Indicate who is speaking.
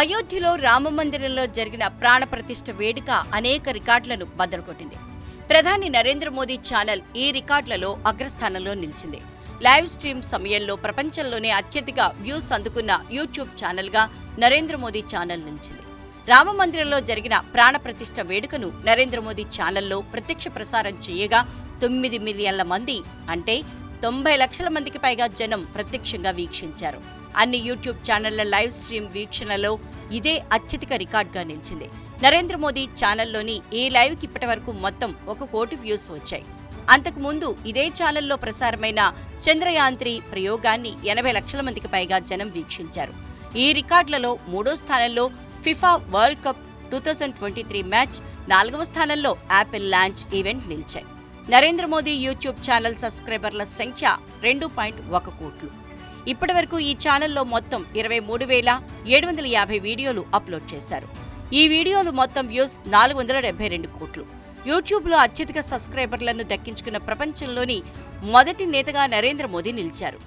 Speaker 1: అయోధ్యలో రామమందిరంలో జరిగిన ప్రాణప్రతిష్ఠ వేడుక అనేక రికార్డులను బద్దలుకొట్టింది. ప్రధాని నరేంద్ర మోదీ ఛానల్ ఈ రికార్డులలో అగ్రస్థానంలో నిలిచింది. లైవ్ స్ట్రీమ్ సమయంలో ప్రపంచంలోనే అత్యధిక వ్యూస్ అందుకున్న యూట్యూబ్ ఛానల్గా నరేంద్ర మోదీ ఛానల్ నిలిచింది. రామమందిరంలో జరిగిన ప్రాణప్రతిష్ఠ వేడుకను నరేంద్ర మోదీ ఛానల్లో ప్రత్యక్ష ప్రసారం చేయగా తొమ్మిది మిలియన్ల మంది అంటే తొంభై లక్షల మందికి పైగా జనం ప్రత్యక్షంగా వీక్షించారు. అన్ని యూట్యూబ్ ఛానళ్ళ లైవ్ స్ట్రీమ్ వీక్షణలో ఇదే అత్యధిక రికార్డుగా నిలిచింది. నరేంద్ర మోదీ ఛానల్లోని ఈ లైవ్కి ఇప్పటి వరకు మొత్తం ఒక కోటి వ్యూస్ వచ్చాయి. అంతకుముందు ఇదే ఛానల్లో ప్రసారమైన చంద్రయాన్ త్రీ ప్రయోగాన్ని ఎనభై లక్షల మందికి పైగా జనం వీక్షించారు. ఈ రికార్డులలో మూడో స్థానంలో FIFA world cup two thousand twenty three match నాలుగవ స్థానంలో యాపిల్ లాంచ్ ఈవెంట్ నిలిచాయి. నరేంద్ర మోదీ యూట్యూబ్ ఛానల్ సబ్స్క్రైబర్ల సంఖ్య రెండు పాయింట్ ఒక కోట్లు. ఇప్పటి వరకు ఈ ఛానల్లో మొత్తం ఇరవై మూడు వేల ఏడు వందల యాభై వీడియోలు అప్లోడ్ చేశారు. ఈ వీడియోలు మొత్తం వ్యూస్ నాలుగు వందల డెబ్బై రెండు కోట్లు. యూట్యూబ్లో అత్యధిక సబ్స్క్రైబర్లను దక్కించుకున్న ప్రపంచంలోని మొదటి నేతగా నరేంద్ర మోదీ నిలిచారు.